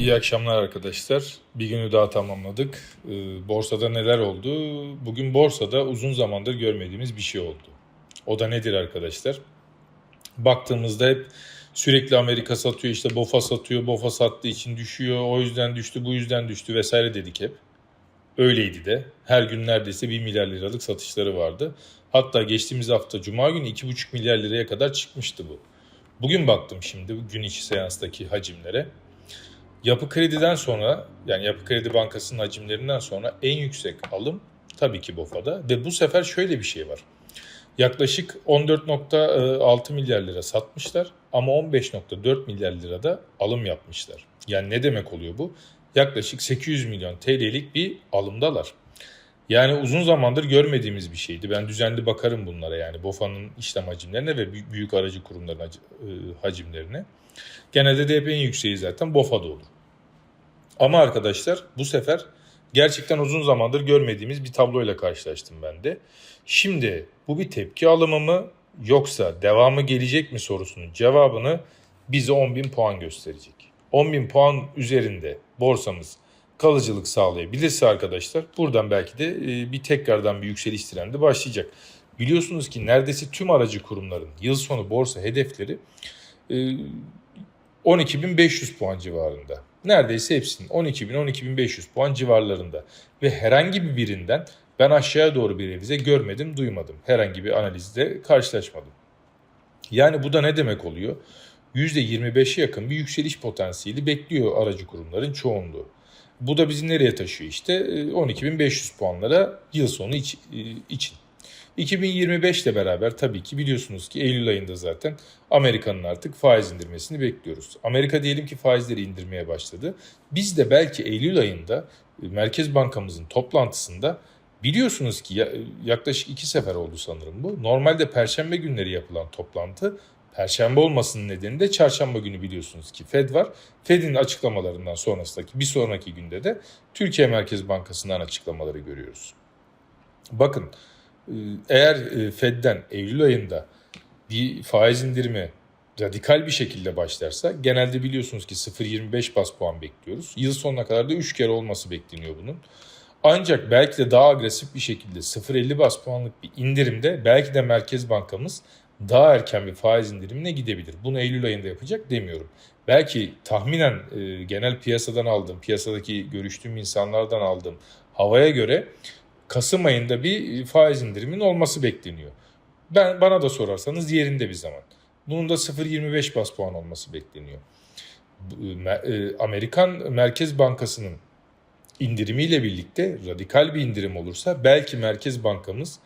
İyi akşamlar arkadaşlar. Bir günü daha tamamladık. Ee, Borsada neler oldu? Bugün borsada uzun zamandır görmediğimiz bir şey oldu. O da nedir arkadaşlar? Baktığımızda hep sürekli Amerika satıyor, işte BOFA satıyor, BOFA sattığı için düşüyor, o yüzden düştü, bu yüzden düştü vesaire dedik hep. Öyleydi de. Her gün neredeyse 1 milyar liralık satışları vardı. Hatta geçtiğimiz hafta Cuma günü 2,5 milyar liraya kadar çıkmıştı bu. Bugün baktım şimdi gün içi seanstaki hacimlere. Yapı Kredi'den sonra yani Yapı Kredi Bankası'nın hacimlerinden sonra en yüksek alım tabii ki BOFA'da ve bu sefer şöyle bir şey var. Yaklaşık 14.6 milyar lira satmışlar ama 15.4 milyar lirada alım yapmışlar. Yani ne demek oluyor bu? Yaklaşık 800 milyon TL'lik bir alımdalar. Yani uzun zamandır görmediğimiz bir şeydi. Ben düzenli bakarım bunlara yani BOFA'nın işlem hacimlerine ve büyük- aracı kurumların e, hacimlerine. Genelde de en yükseği zaten BOFA'da olur. Ama arkadaşlar bu sefer gerçekten uzun zamandır görmediğimiz bir tabloyla karşılaştım ben de. Şimdi bu bir tepki alımı mı yoksa devamı gelecek mi sorusunun cevabını bize 10.000 puan gösterecek. 10.000 puan üzerinde borsamız kalıcılık sağlayabilirse arkadaşlar buradan belki de e, bir tekrardan bir yükseliş trendi başlayacak. Biliyorsunuz ki neredeyse tüm aracı kurumların yıl sonu borsa hedefleri e, 12.500 puan civarında. Neredeyse hepsinin 12.000-12.500 puan civarlarında. Ve herhangi bir birinden ben aşağıya doğru bir revize görmedim, duymadım. Herhangi bir analizde karşılaşmadım. Yani bu da ne demek oluyor? %25'e yakın bir yükseliş potansiyeli bekliyor aracı kurumların çoğunluğu. Bu da bizi nereye taşıyor işte? E, 12.500 puanlara yıl sonu e, için. 2025 ile beraber tabii ki biliyorsunuz ki Eylül ayında zaten Amerika'nın artık faiz indirmesini bekliyoruz. Amerika diyelim ki faizleri indirmeye başladı. Biz de belki Eylül ayında e, Merkez Bankamızın toplantısında biliyorsunuz ki ya- yaklaşık iki sefer oldu sanırım bu. Normalde Perşembe günleri yapılan toplantı Perşembe olmasının nedeni de çarşamba günü biliyorsunuz ki Fed var. Fed'in açıklamalarından sonrasındaki bir sonraki günde de Türkiye Merkez Bankası'ndan açıklamaları görüyoruz. Bakın e, eğer e, Fed'den Eylül ayında bir faiz indirimi radikal bir şekilde başlarsa genelde biliyorsunuz ki 0.25 bas puan bekliyoruz. Yıl sonuna kadar da 3 kere olması bekleniyor bunun. Ancak belki de daha agresif bir şekilde 0.50 bas puanlık bir indirimde belki de Merkez Bankamız daha erken bir faiz indirimine gidebilir. Bunu Eylül ayında yapacak demiyorum. Belki tahminen e, genel piyasadan aldığım, piyasadaki görüştüğüm insanlardan aldığım havaya göre Kasım ayında bir faiz indiriminin olması bekleniyor. Ben bana da sorarsanız yerinde bir zaman. Bunun da 0.25 bas puan olması bekleniyor. Me- e, Amerikan Merkez Bankası'nın indirimiyle birlikte radikal bir indirim olursa belki Merkez Bankamız e,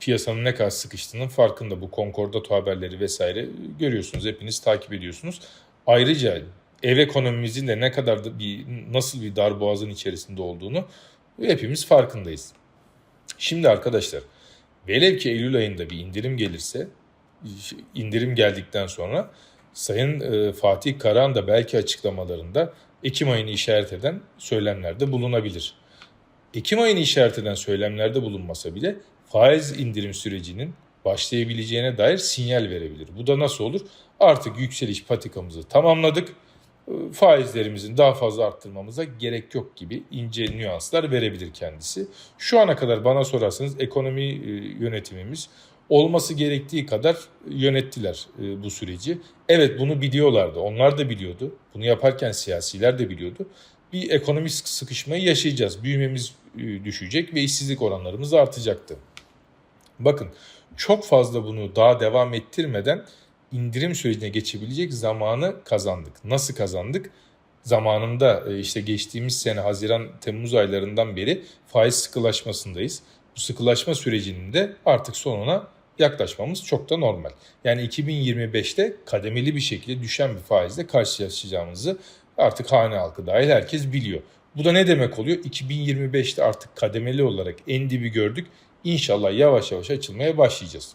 piyasanın ne kadar sıkıştığının farkında. Bu konkordato haberleri vesaire görüyorsunuz. Hepiniz takip ediyorsunuz. Ayrıca ev ekonomimizin de ne kadar da bir nasıl bir darboğazın içerisinde olduğunu hepimiz farkındayız. Şimdi arkadaşlar velev ki Eylül ayında bir indirim gelirse indirim geldikten sonra Sayın e, Fatih Karahan da belki açıklamalarında Ekim ayını işaret eden söylemlerde bulunabilir. Ekim ayını işaret eden söylemlerde bulunmasa bile faiz indirim sürecinin başlayabileceğine dair sinyal verebilir. Bu da nasıl olur? Artık yükseliş patikamızı tamamladık. E, Faizlerimizin daha fazla arttırmamıza gerek yok gibi ince nüanslar verebilir kendisi. Şu ana kadar bana sorarsanız ekonomi e, yönetimimiz olması gerektiği kadar yönettiler e, bu süreci. Evet bunu biliyorlardı. Onlar da biliyordu. Bunu yaparken siyasiler de biliyordu. Bir ekonomik sıkışmayı yaşayacağız. Büyümemiz e, düşecek ve işsizlik oranlarımız artacaktı. Bakın çok fazla bunu daha devam ettirmeden indirim sürecine geçebilecek zamanı kazandık. Nasıl kazandık? Zamanında e, işte geçtiğimiz sene Haziran Temmuz aylarından beri faiz sıkılaşmasındayız. Bu sıkılaşma sürecinin de artık sonuna yaklaşmamız çok da normal. Yani 2025'te kademeli bir şekilde düşen bir faizle karşılaşacağımızı artık hane halkı dahil herkes biliyor. Bu da ne demek oluyor? 2025'te artık kademeli olarak en dibi gördük. İnşallah yavaş yavaş açılmaya başlayacağız.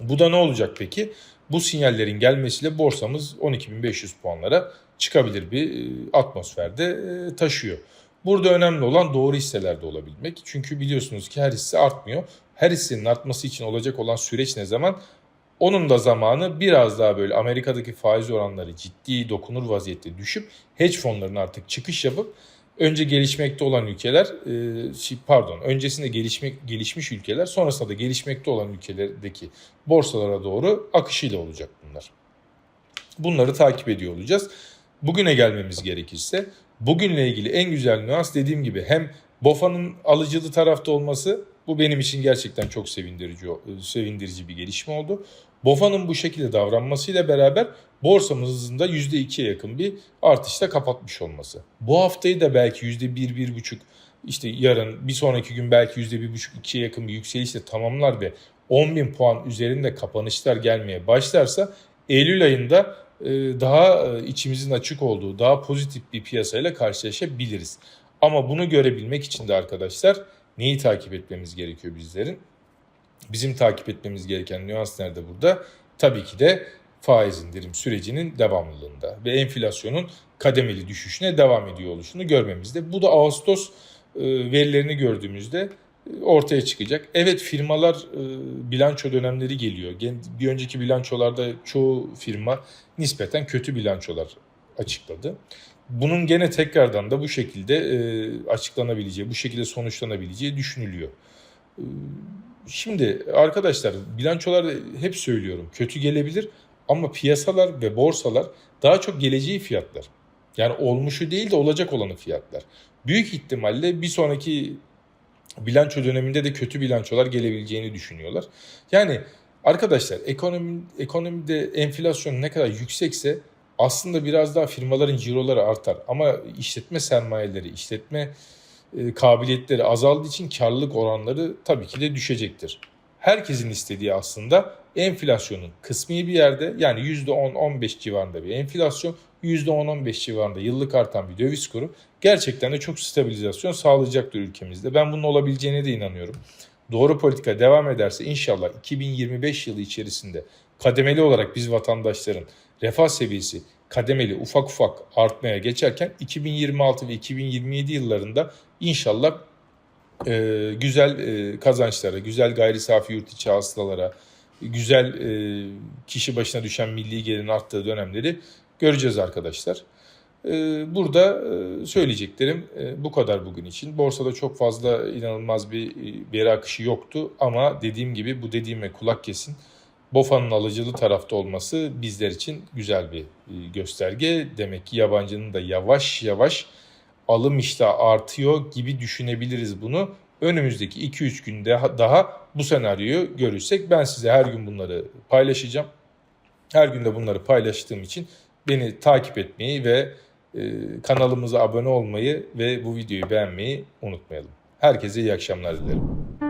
Bu da ne olacak peki? Bu sinyallerin gelmesiyle borsamız 12.500 puanlara çıkabilir bir e, atmosferde e, taşıyor. Burada önemli olan doğru hisselerde olabilmek. Çünkü biliyorsunuz ki her hisse artmıyor. Her hissenin artması için olacak olan süreç ne zaman? Onun da zamanı biraz daha böyle Amerika'daki faiz oranları ciddi dokunur vaziyette düşüp hedge fonların artık çıkış yapıp önce gelişmekte olan ülkeler e, pardon öncesinde gelişmek gelişmiş ülkeler sonrasında da gelişmekte olan ülkelerdeki borsalara doğru akışıyla olacak bunlar. Bunları takip ediyor olacağız. Bugüne gelmemiz gerekirse bugünle ilgili en güzel nüans dediğim gibi hem BOFA'nın alıcılı tarafta olması bu benim için gerçekten çok sevindirici sevindirici bir gelişme oldu. BOFA'nın bu şekilde davranmasıyla beraber borsamızın da %2'ye yakın bir artışla kapatmış olması. Bu haftayı da belki %1-1,5 işte yarın bir sonraki gün belki %1,5-2'ye yakın bir yükselişle tamamlar ve 10 bin puan üzerinde kapanışlar gelmeye başlarsa Eylül ayında e, daha e, içimizin açık olduğu, daha pozitif bir piyasayla karşılaşabiliriz. Ama bunu görebilmek için de arkadaşlar neyi takip etmemiz gerekiyor bizlerin? Bizim takip etmemiz gereken nüans nerede burada? Tabii ki de faiz indirim sürecinin devamlılığında ve enflasyonun kademeli düşüşüne devam ediyor oluşunu görmemizde. Bu da Ağustos e, verilerini gördüğümüzde e, ortaya çıkacak. Evet firmalar e, bilanço dönemleri geliyor. Bir önceki bilançolarda çoğu firma nispeten kötü bilançolar açıkladı. Bunun gene tekrardan da bu şekilde açıklanabileceği, bu şekilde sonuçlanabileceği düşünülüyor. Şimdi arkadaşlar bilançolar hep söylüyorum kötü gelebilir ama piyasalar ve borsalar daha çok geleceği fiyatlar. Yani olmuşu değil de olacak olanı fiyatlar. Büyük ihtimalle bir sonraki bilanço döneminde de kötü bilançolar gelebileceğini düşünüyorlar. Yani arkadaşlar ekonomi, ekonomide enflasyon ne kadar yüksekse aslında biraz daha firmaların ciroları artar. Ama işletme sermayeleri, işletme kabiliyetleri azaldığı için karlılık oranları tabii ki de düşecektir. Herkesin istediği aslında enflasyonun kısmi bir yerde yani %10-15 civarında bir enflasyon, %10-15 civarında yıllık artan bir döviz kuru gerçekten de çok stabilizasyon sağlayacaktır ülkemizde. Ben bunun olabileceğine de inanıyorum. Doğru politika devam ederse inşallah 2025 yılı içerisinde kademeli olarak biz vatandaşların refah seviyesi kademeli ufak ufak artmaya geçerken 2026 ve 2027 yıllarında inşallah e, güzel e, kazançlara, güzel gayri safi yurt içi hasılalara, güzel e, kişi başına düşen milli gelirin arttığı dönemleri göreceğiz arkadaşlar. E, burada e, söyleyeceklerim e, bu kadar bugün için. Borsada çok fazla inanılmaz bir veri akışı yoktu ama dediğim gibi bu dediğime kulak kesin. BOFA'nın alıcılı tarafta olması bizler için güzel bir e, gösterge. Demek ki yabancının da yavaş yavaş alım iştahı artıyor gibi düşünebiliriz bunu. Önümüzdeki 2-3 günde daha bu senaryoyu görürsek ben size her gün bunları paylaşacağım. Her gün de bunları paylaştığım için beni takip etmeyi ve e, kanalımıza abone olmayı ve bu videoyu beğenmeyi unutmayalım. Herkese iyi akşamlar dilerim.